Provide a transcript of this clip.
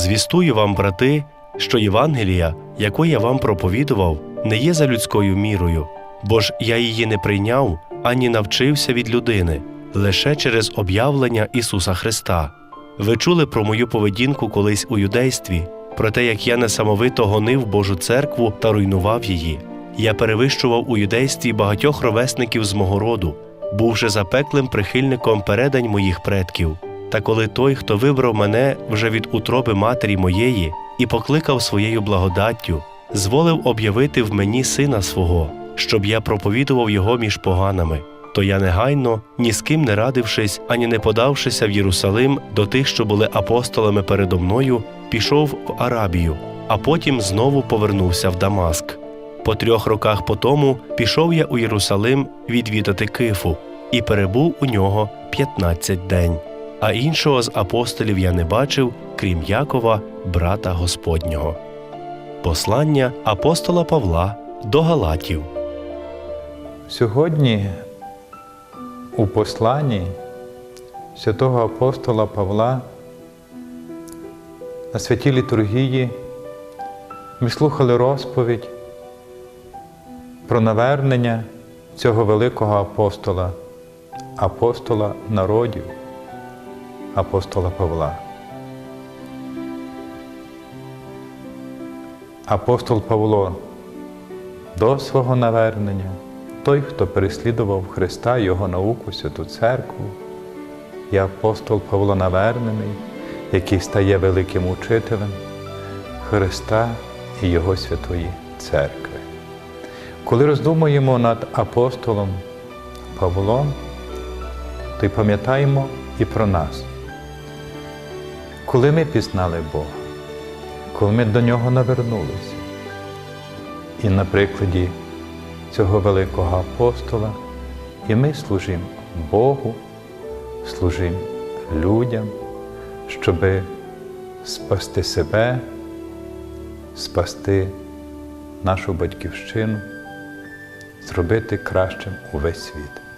Звістую вам, брати, що Євангелія, яку я вам проповідував, не є за людською мірою, бо ж я її не прийняв ані навчився від людини, лише через об'явлення Ісуса Христа. Ви чули про мою поведінку колись у юдействі, про те, як я несамовито гонив Божу церкву та руйнував її. Я перевищував у юдействі багатьох ровесників з мого роду, бувши запеклим прихильником передань моїх предків. Та коли той, хто вибрав мене вже від утроби матері моєї і покликав своєю благодаттю, зволив об'явити в мені сина свого, щоб я проповідував його між поганами, то я негайно, ні з ким не радившись, ані не подавшися в Єрусалим до тих, що були апостолами передо мною, пішов в Арабію, а потім знову повернувся в Дамаск. По трьох роках по тому пішов я у Єрусалим відвідати Кифу і перебув у нього 15 день. А іншого з апостолів я не бачив, крім Якова, брата Господнього. Послання апостола Павла до Галатів. Сьогодні у посланні святого апостола Павла на святій літургії ми слухали розповідь про навернення цього великого апостола, апостола народів, апостола Павла. Апостол Павло до свого навернення, той, хто переслідував Христа, Його науку, Святу Церкву, і апостол Павло навернений, який стає великим учителем Христа і Його Святої Церкви. Коли роздумуємо над апостолом Павлом, то й пам'ятаємо і про нас. Коли ми пізнали Бога, коли ми до Нього навернулися, і на прикладі цього великого апостола, і ми служимо Богу, служимо людям, щоб спасти себе, спасти нашу батьківщину, зробити кращим увесь світ.